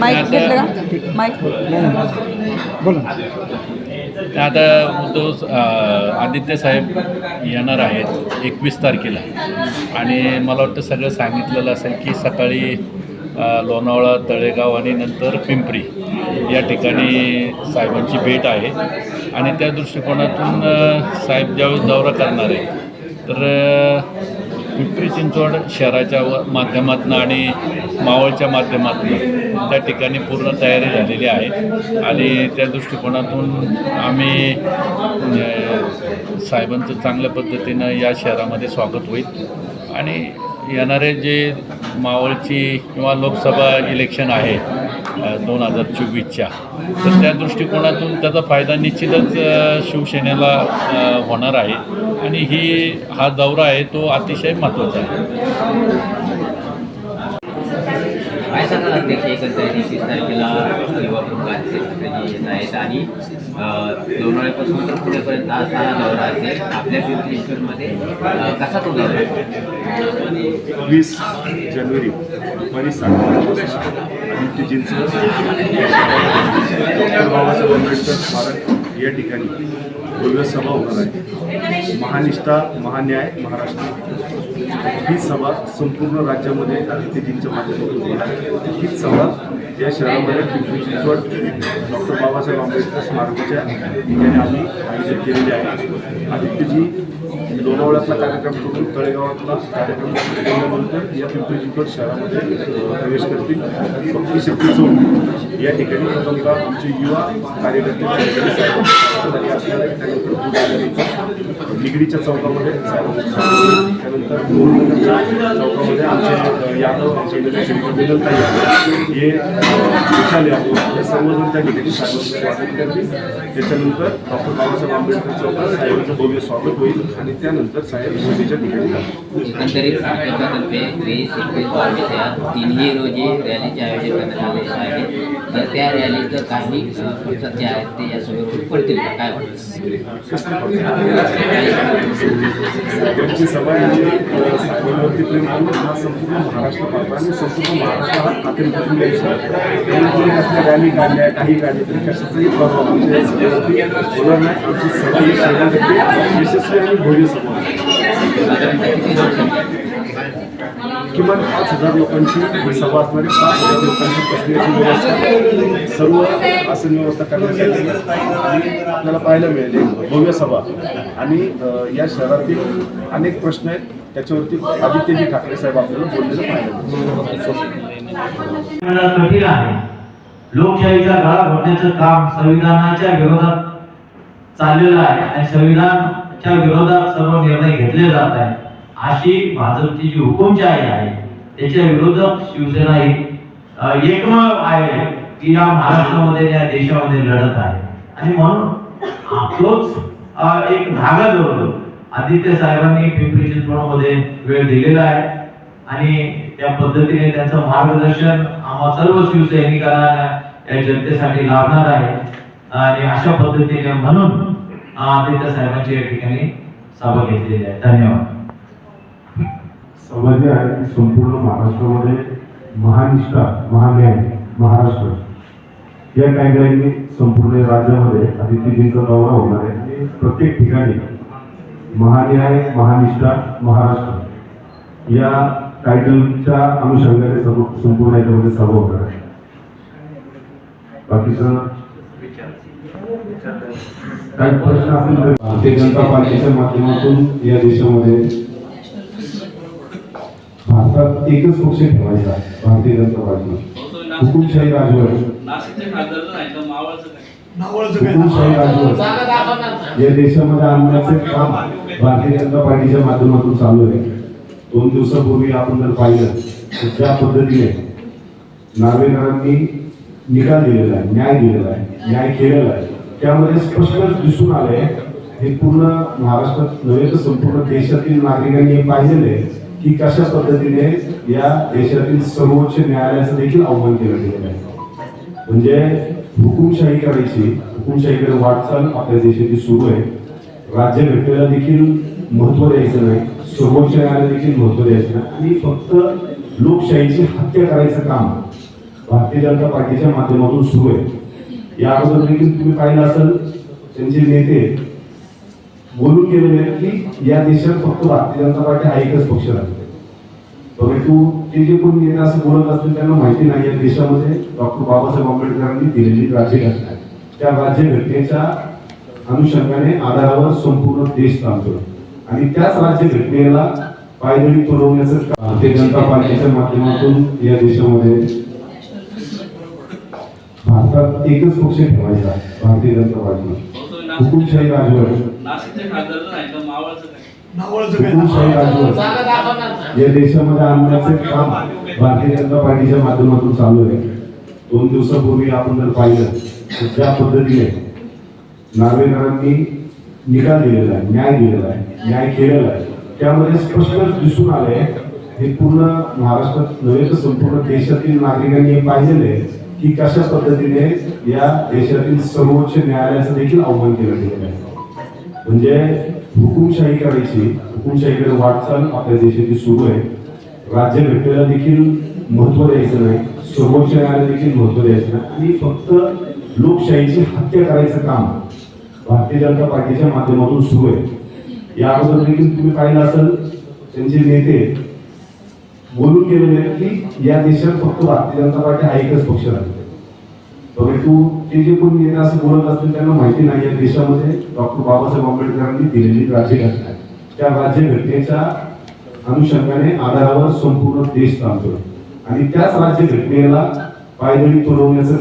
Mic घेतलं का? Mic बोला. आता उद्धव अ, आदित्य साहेब येणार आहेत एकवीस तारखेला. आणि मला वाटतं सगळं सांगितलेलं असेल की सकाळी लोणावळा तळेगाव आणि नंतर पिंपरी या ठिकाणी साहेबांची भेट आहे. आणि त्या दृष्टिकोनातून साहेब ज्यावेळेस दौरा करणार आहे तर पिंपरी चिंचवड शहराच्या व माध्यमातून आणि मावळच्या माध्यमातून त्या ठिकाणी पूर्ण तयारी झालेली आहे. आणि त्या दृष्टिकोनातून आम्ही साहेबांचं चांगल्या पद्धतीनं या शहरामध्ये स्वागत होईल. आणि येणारे जे मावळची किंवा लोकसभा इलेक्शन आहे दोन हजार चोवीसच्या तर त्या दृष्टिकोनातून त्याचा फायदा निश्चितच शिवसेनेला होणार आहे. आणि ही हा दौरा आहे तो अतिशय महत्त्वाचा आहे. काय सांगाल अध्यक्ष? एकंदरीत एकवीस तारखेला युवा प्रमुखांचे सगळे येत आहेत आणि अ, लोणावळ्यापासून तर पुढेपर्यंत हा हा दौरा असेल आपल्या पिंपरी कसा तो दौरा वीस जानेवारी दुपारी साडेबारा बाबासाहेब आंबेडकर स्मारक या ठिकाणी. भव्य सभा होणार आहे. महानिष्ठा महान्याय महाराष्ट्र. ही सभा संपूर्ण राज्यामध्ये आदित्यजींच्या माध्यमातून होणार हीच सभा या शहरामध्ये पिंपरी चिंचवड डॉक्टर बाबासाहेब आंबेडकर स्मारकाच्या ठिकाणी आम्ही आयोजित केलेली आहे. आदित्यजी लोणावळ्यातला कार्यक्रम करून तळेगावातला कार्यक्रम केल्यानंतर या पिंपरी चिंचवड शहरामध्ये प्रवेश करतील. भक्ती शक्ती चौक या ठिकाणी प्रथमतः आमचे युवा कार्यकर्ते त्या निगडीच्या चौकामध्ये त्यानंतर चौकामध्ये आमचे यादव आमचे हे विशाल यादव हे सर्वजण त्या ठिकाणी साहेबांचं स्वागत करतील त्याच्यानंतर डॉक्टर बाबासाहेब आंबेडकर चौकात साहेबांचं भव्य स्वागत होईल आणि त्यानंतर साहेब मोदीच्या ठिकाणी जातील एकंदरीत वीस एकवीस बावीस या तिन्ही रोजी रॅलीचे आयोजन करण्यात आहे तर त्या रॅलीचं काही अ, जे आहेत ते या सभेवर पडतील काय वाटतं? सभा आणि प्रेम करून हा संपूर्ण महाराष्ट्र पाहतो आणि संपूर्ण महाराष्ट्र हा शकतो रॅली काढल्या काही काढल्या तरी कशाचाही प्रभाव आमच्या आमची सभा ही यशस्वी आणि भव्य सभा किमान पाच हजार लोकांची सभा असणारी पाच हजार लोकांची बसण्याची व्यवस्था. सर्व आसन व्यवस्था करण्यासाठी आणि आपल्याला पाहायला मिळेल. भव्य सभा. आणि या शहरातील अनेक प्रश्न आहेत. त्याच्यावरती आदित्यजी ठाकरे साहेब आपल्याला बोललेलं कठीण आहे. लोकशाहीचा गळा घोटण्याचं काम संविधानाच्या विरोधात चाललेलं आहे आणि संविधानाच्या विरोधात सर्व निर्णय घेतले जात आहे अशी भाजपची जी हुकुमशाही आहे त्याच्या विरोधात शिवसेना ही एकमेव आहे की या महाराष्ट्रामध्ये या देशामध्ये लढत आहे. आणि म्हणून आपलोच एक धागा जोडतो. आदित्य साहेबांनी पिंपरी चिंचवडमध्ये वेळ दिलेला आहे. आणि त्या पद्धतीने त्यांचं मार्गदर्शन आम्हा सर्व शिवसैनिकांना या जनतेसाठी लाभणार आहे. आणि अशा पद्धतीने म्हणून आदित्य साहेबांची या ठिकाणी सभा घेतलेली आहे. धन्यवाद. समाज आहे संपूर्ण महाराष्ट्रामध्ये महानिष्ठा महान्याय महाराष्ट्र या टॅगलाईनने संपूर्ण राज्यामध्ये आदित्यजींचा दौरा होणार आहे. आणि प्रत्येक ठिकाणी महान्याय महानिष्ठा महाराष्ट्र. या टायटलच्या अनुषंगाने सर्व- संपूर्ण याच्यामध्ये सभा होणार आहे. बाकीचं काही प्रश्न असेल तर भारतीय जनता पार्टीच्या माध्यमातून या देशामध्ये भारतात एकच पक्ष ठेवायचा भारतीय जनता पार्टी. हुकुमशाही राजवट. हुकुमशाही राजवट. या देशामध्ये आणण्याचे काम भारतीय जनता पार्टीच्या माध्यमातून चालू आहे. दोन दिवसापूर्वी आपण जर पाहिलं तर त्या पद्धतीने नार्वेकरांनी निकाल दिलेला आहे न्याय दिलेला आहे न्याय केलेला आहे त्यामध्ये स्पष्ट दिसून आले हे पूर्ण महाराष्ट्रात नव्हे तर संपूर्ण देशातील नागरिकांनी पाहिलेले पाहिलेलं आहे की कशा पद्धतीने या देशातील सर्वोच्च न्यायालयाचं देखील आव्हान केलं गेलेलं आहे. म्हणजे हुकुमशाही करायची हुकुमशाहीकडे वाटचाल आपल्या देशाची सुरू आहे. राज्य भेटायला देखील महत्त्व द्यायचं नाही. सर्वोच्च न्यायालयाला देखील महत्त्व द्यायचं नाही. आणि फक्त लोकशाहीची हत्या करायचं काम भारतीय जनता पार्टीच्या माध्यमातून सुरू आहे. या अगोदर देखील तुम्ही पाहिलं असेल त्यांचे नेते बोलून गेलेले की या देशात फक्त भारतीय जनता पार्टी हा एकच पक्ष राहतो परंतु ते जे कोणी नेते असं बोलत असतील त्यांना माहिती नाही या देशामध्ये डॉक्टर बाबासाहेब आंबेडकरांनी दिलेली राज्यघटना आहे. त्या राज्यघटनेच्या अनुषंगाने आधारावर संपूर्ण देश चालतो आणि त्याच राज्यघटनेला पायदळी तुडवण्याचं काम भारतीय जनता पार्टीच्या माध्यमातून या देशामध्ये भारतात एकच पक्ष ठेवायचा भारतीय जनता पार्टी. हुकुमशाही राजवट. हुकुमशाही राजवट. या देशामध्ये आणण्याचे काम भारतीय जनता पार्टीच्या माध्यमातून चालू आहे. दोन दिवसापूर्वी आपण जर पाहिलं तर ज्या पद्धतीने नार्वेकरांनी निकाल दिलेला आहे न्याय दिलेला आहे न्याय केलेला आहे. त्यामध्ये स्पष्ट दिसून आले हे पूर्ण महाराष्ट्रात नव्हे तर संपूर्ण देशातील नागरिकांनी हे पाहिलेलं आहे की कशा पद्धतीने या देशातील सर्वोच्च न्यायालयाचं देखील आव्हान केलं गेलेलं आहे. म्हणजे हुकुमशाही करायची हुकुमशाहीकडे वाटचाल आपल्या देशाची सुरू आहे. राज्यघटनेला देखील महत्त्व द्यायचं नाही सर्वोच्च न्यायालय देखील महत्त्व द्यायचं नाही. आणि फक्त लोकशाहीची हत्या करायचं काम भारतीय जनता पार्टीच्या माध्यमातून सुरू आहे. या अगोदर देखील तुम्ही पाहिलं असेल त्यांचे नेते बोलून गेलेले की या देशात फक्त भारतीय जनता पार्टी हा एकच पक्ष राहते परंतु ते जे कोणी नेते असं बोलत असतील त्यांना माहिती नाही या देशामध्ये. डॉक्टर बाबासाहेब आंबेडकरांनी दिलेली राज्यघटना आहे. त्या राज्यघटनेच्या अनुषंगाने आधारावर संपूर्ण देश चालतो आणि त्याच राज्यघटनेला पायदळी तुडवण्याचं